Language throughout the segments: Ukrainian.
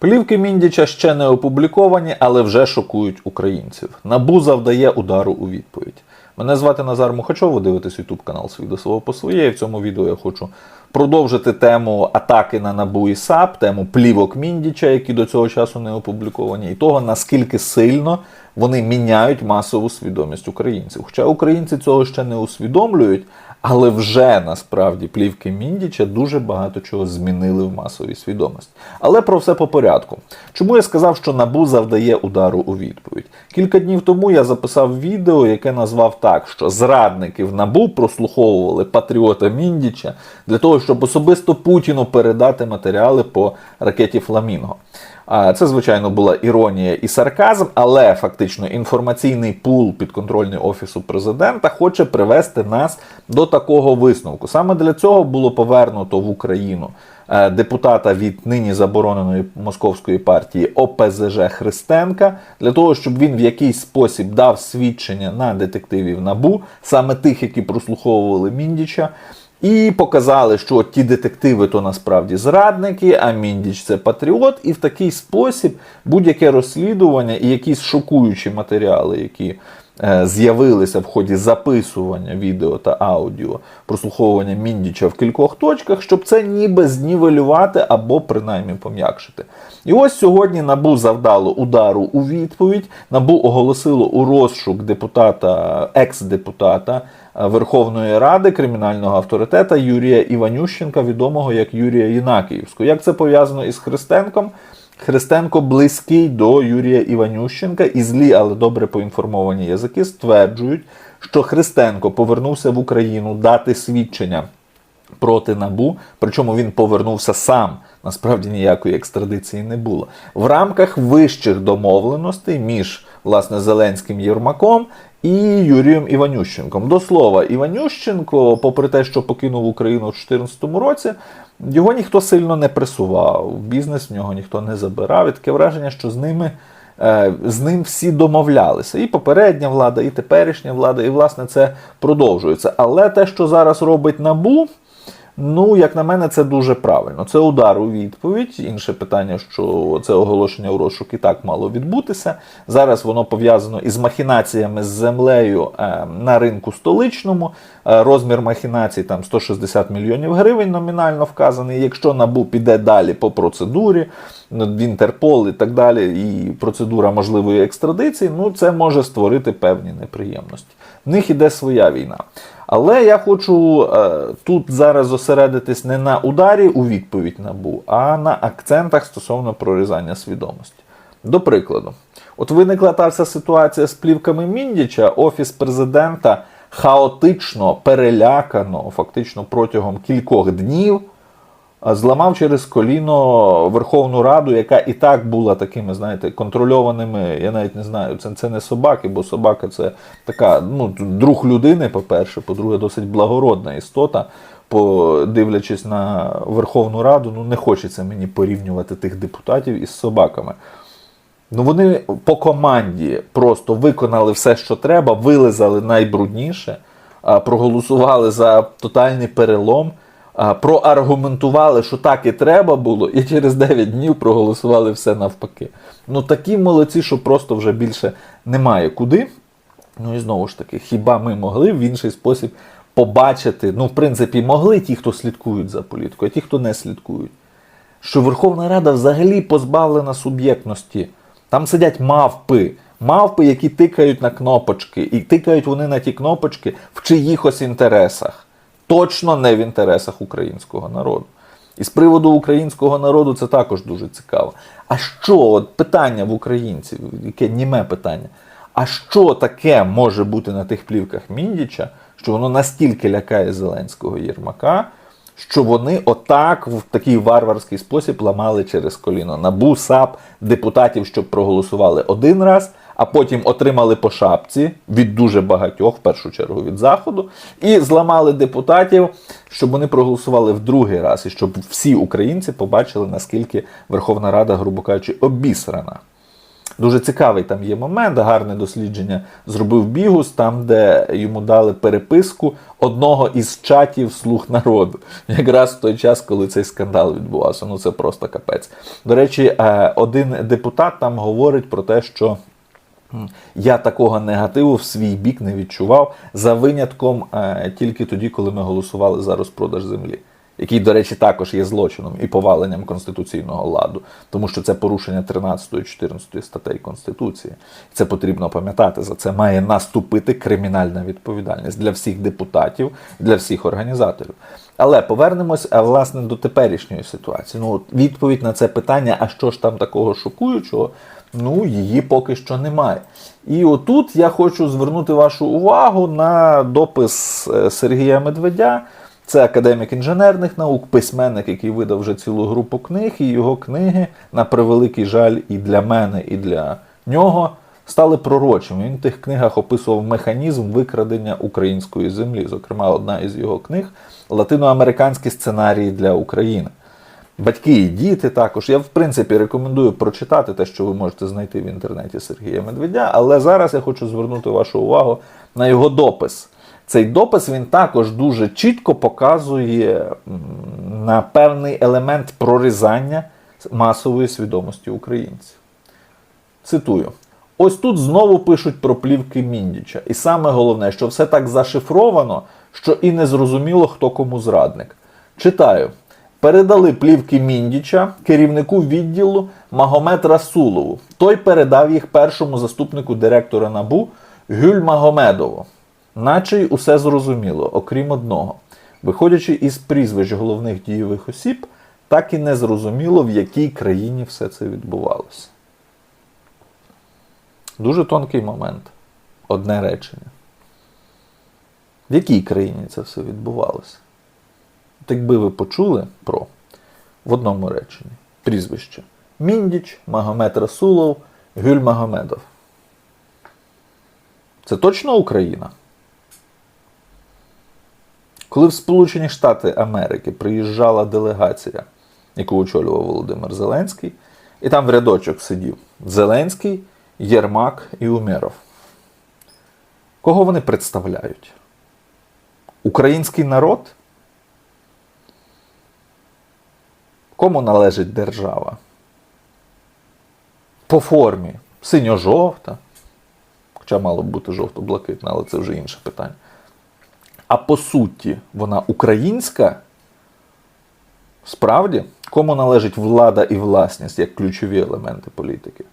Плівки Міндіча ще не опубліковані, але вже шокують українців. Набу завдає удару у відповідь. Мене звати Назар Мухачов, ви дивитесь YouTube канал «Свій до свого по своє. І в цьому відео я хочу продовжити тему атаки на Набу і САП, тему плівок Міндіча, які до цього часу не опубліковані, і того, наскільки сильно вони міняють масову свідомість українців. Хоча українці цього ще не усвідомлюють, але вже насправді плівки Міндіча дуже багато чого змінили в масовій свідомості. Але про все по порядку. Чому я сказав, що Набу завдає удару у відповідь? Кілька днів тому я записав відео, яке назвав так, що зрадники в Набу прослуховували патріота Міндіча для того, щоб особисто Путіну передати матеріали по ракеті Фламінго. Це, звичайно, була іронія і сарказм, але фактично інформаційний пул підконтрольний офісу президента хоче привести нас до такого висновку. Саме для цього було повернуто в Україну е, депутата від нині забороненої московської партії ОПЗЖ Христенка, для того, щоб він в якийсь спосіб дав свідчення на детективів набу, саме тих, які прослуховували Міндіча. І показали, що ті детективи то насправді зрадники, а Міндіч це патріот. І в такий спосіб будь-яке розслідування і якісь шокуючі матеріали, які е, з'явилися в ході записування відео та аудіо, прослуховування Міндіча в кількох точках, щоб це ніби знівелювати або принаймні пом'якшити. І ось сьогодні набу завдало удару у відповідь. Набу оголосило у розшук депутата, екс-депутата. Верховної Ради кримінального авторитета Юрія Іванющенка, відомого як Юрія Єнакіївського. Як це пов'язано із Христенком? Христенко близький до Юрія Іванющенка, і злі, але добре поінформовані язики стверджують, що Христенко повернувся в Україну дати свідчення проти набу. Причому він повернувся сам. Насправді ніякої екстрадиції не було. В рамках вищих домовленостей між власне Зеленським Єрмаком і Юрієм Іванющенком. До слова, Іванющенко, попри те, що покинув Україну у 2014 році, його ніхто сильно не присував. Бізнес в нього ніхто не забирав. І таке враження, що з ними. е, З ним всі домовлялися. І попередня влада, і теперішня влада, і власне це продовжується. Але те, що зараз робить набу, Ну, як на мене, це дуже правильно. Це удар у відповідь. Інше питання, що це оголошення у розшук і так мало відбутися. Зараз воно пов'язано із махінаціями з землею е, на ринку столичному. Е, розмір махінацій там 160 мільйонів гривень номінально вказаний. Якщо набу піде далі по процедурі, ну, в Інтерпол і так далі, і процедура можливої екстрадиції, ну це може створити певні неприємності. В них іде своя війна. Але я хочу е, тут зараз зосередитись не на ударі у відповідь набу, а на акцентах стосовно прорізання свідомості. До прикладу, от виникла та вся ситуація з плівками Міндіча, офіс президента хаотично, перелякано, фактично протягом кількох днів. Зламав через коліно Верховну Раду, яка і так була такими, знаєте, контрольованими. Я навіть не знаю, це, це не собаки, бо собака це така, ну, друг людини, по-перше, по-друге, досить благородна істота. Подивлячись на Верховну Раду, ну не хочеться мені порівнювати тих депутатів із собаками. Ну вони по команді просто виконали все, що треба, вилизали найбрудніше, проголосували за тотальний перелом, проаргументували, що так і треба було, і через 9 днів проголосували все навпаки. Ну такі молодці, що просто вже більше немає куди. Ну і знову ж таки, хіба ми могли в інший спосіб побачити, ну, в принципі, могли ті, хто слідкують за політикою, а ті, хто не слідкують, що Верховна Рада взагалі позбавлена суб'єктності. Там сидять мавпи, мавпи, які тикають на кнопочки, і тикають вони на ті кнопочки в чиїхось інтересах. Точно не в інтересах українського народу. І з приводу українського народу це також дуже цікаво. А що, от питання в українців, яке німе питання? А що таке може бути на тих плівках Міндіча, що воно настільки лякає Зеленського Єрмака, що вони отак в такий варварський спосіб ламали через коліно набу САП депутатів, щоб проголосували один раз, а потім отримали по шапці від дуже багатьох, в першу чергу від заходу, і зламали депутатів, щоб вони проголосували в другий раз, і щоб всі українці побачили, наскільки Верховна Рада, грубо кажучи, обісрана. Дуже цікавий там є момент, гарне дослідження зробив Бігус, там, де йому дали переписку одного із чатів слуг народу. Якраз в той час, коли цей скандал відбувався. Ну це просто капець. До речі, е, один депутат там говорить про те, що. Я такого негативу в свій бік не відчував за винятком е, тільки тоді, коли ми голосували за розпродаж землі, який, до речі, також є злочином і поваленням конституційного ладу, тому що це порушення 13 14 статей Конституції. Це потрібно пам'ятати. За це має наступити кримінальна відповідальність для всіх депутатів, для всіх організаторів. Але повернемось власне до теперішньої ситуації. Ну, відповідь на це питання, а що ж там такого шокуючого? Ну, її поки що немає. І отут я хочу звернути вашу увагу на допис е, Сергія Медведя. Це академік інженерних наук, письменник, який видав вже цілу групу книг, і його книги, на превеликий жаль, і для мене, і для нього стали пророчими. Він в тих книгах описував механізм викрадення української землі. Зокрема, одна із його книг латиноамериканські сценарії для України. Батьки і діти також. Я, в принципі, рекомендую прочитати те, що ви можете знайти в інтернеті Сергія Медведя, але зараз я хочу звернути вашу увагу на його допис. Цей допис він також дуже чітко показує на певний елемент прорізання масової свідомості українців. Цитую. Ось тут знову пишуть про плівки Міндіча. І саме головне, що все так зашифровано, що і не зрозуміло, хто кому зрадник. Читаю. Передали плівки Міндіча керівнику відділу Магомед Расулову. Той передав їх першому заступнику директора НАБУ Гюль Магомедову. Наче й усе зрозуміло, окрім одного. Виходячи із прізвищ головних дієвих осіб, так і не зрозуміло, в якій країні все це відбувалося. Дуже тонкий момент. Одне речення. В якій країні це все відбувалося? Якби ви почули про в одному реченні прізвище Міндіч, Магомед Расулов, Гюль Магомедов. Це точно Україна? Коли в Сполучені Штати Америки приїжджала делегація, яку очолював Володимир Зеленський, і там в рядочок сидів Зеленський, Єрмак і Умєров. Кого вони представляють? Український народ? Кому належить держава? По формі синьо-жовта, хоча мало б бути жовто-блакитна, але це вже інше питання. А по суті, вона українська? Справді, кому належить влада і власність як ключові елементи політики?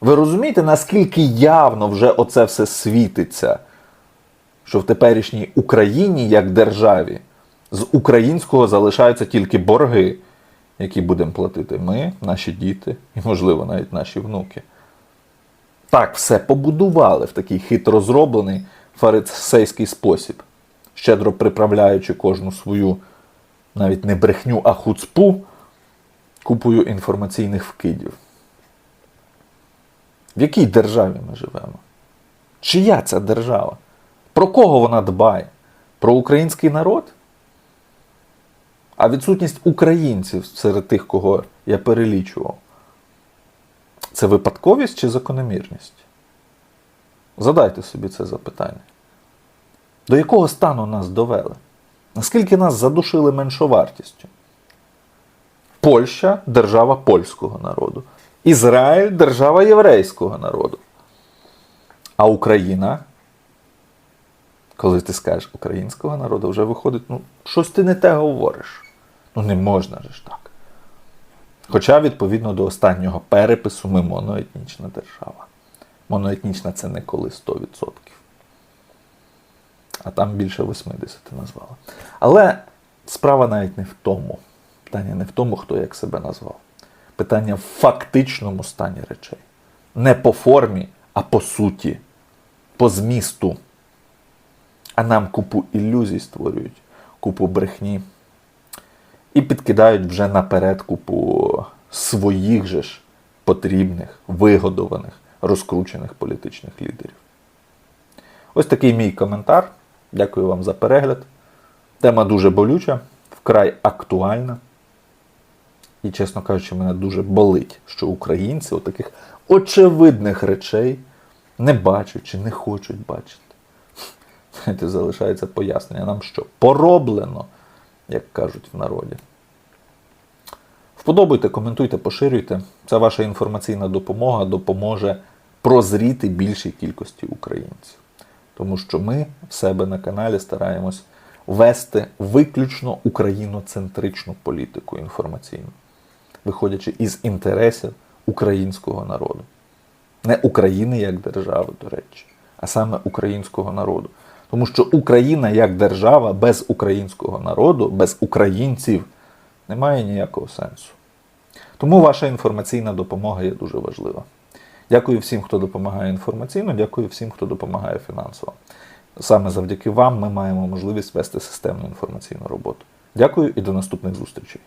Ви розумієте, наскільки явно вже оце все світиться, що в теперішній Україні як державі з українського залишаються тільки борги, які будемо платити ми, наші діти і, можливо, навіть наші внуки. Так все побудували в такий хитро зроблений фарисейський спосіб, щедро приправляючи кожну свою навіть не брехню, а хуцпу купою інформаційних вкидів. В якій державі ми живемо? Чия ця держава? Про кого вона дбає? Про український народ? А відсутність українців серед тих, кого я перелічував, це випадковість чи закономірність? Задайте собі це запитання. До якого стану нас довели? Наскільки нас задушили меншовартістю? Польща держава польського народу. Ізраїль держава єврейського народу. А Україна, коли ти скажеш українського народу, вже виходить, ну, щось ти не те говориш. Ну, не можна же ж так. Хоча, відповідно до останнього перепису, ми моноетнічна держава. Моноетнічна це не коли 100%. А там більше 80 назвали. Але справа навіть не в тому. Питання не в тому, хто як себе назвав. Питання в фактичному стані речей. Не по формі, а по суті, по змісту. А нам купу ілюзій створюють, купу брехні. І підкидають вже наперед купу своїх же ж потрібних, вигодованих, розкручених політичних лідерів. Ось такий мій коментар. Дякую вам за перегляд. Тема дуже болюча, вкрай актуальна. І, чесно кажучи, мене дуже болить, що українці таких очевидних речей не бачать чи не хочуть бачити. Знаєте, залишається пояснення нам, що пороблено, як кажуть в народі. Вподобайте, коментуйте, поширюйте. Ця ваша інформаційна допомога допоможе прозріти більшій кількості українців. Тому що ми в себе на каналі стараємось вести виключно україноцентричну політику інформаційну, виходячи із інтересів українського народу. Не України як держави, до речі, а саме українського народу. Тому що Україна як держава без українського народу, без українців не має ніякого сенсу. Тому ваша інформаційна допомога є дуже важлива. Дякую всім, хто допомагає інформаційно, дякую всім, хто допомагає фінансово. Саме завдяки вам ми маємо можливість вести системну інформаційну роботу. Дякую і до наступних зустрічей.